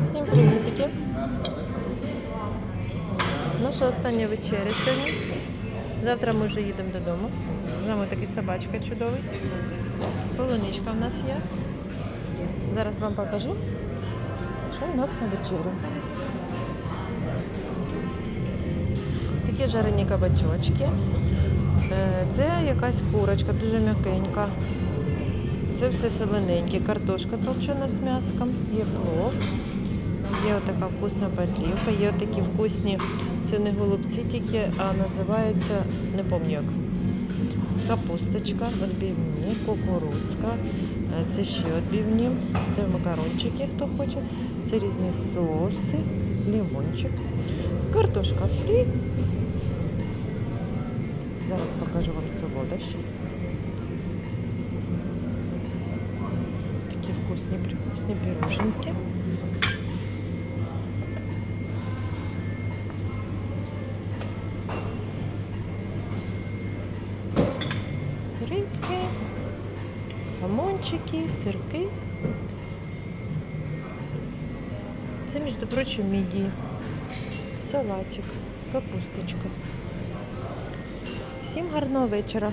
Всім привітики. Наша остання вечеря сьогодні. Завтра ми вже їдемо додому. З нами такий собачка чудовий. Полуничка в нас є. Зараз вам покажу, що у нас на вечерю. Такі жарені кабачочки. Е, Це якась курочка, дуже м'якенька. Це все солененьке. Картошка топчена з м'яском, є плов, є отака вкусна подлівка, є такі вкусні, це не голубці тільки, а називається, не пам'ятаю. Капусточка, відбивні, кукурузка, е, це ще відбивні, це макарончики, хто хоче, це різні соуси, лимончик, картошка фрі. Зараз покажу вам солодощі. Такі вкусні, пироженки. Рибки, хамончики, сирки. Це, між прочим, мідії. Салатик, капусточка. Всім гарного вечора.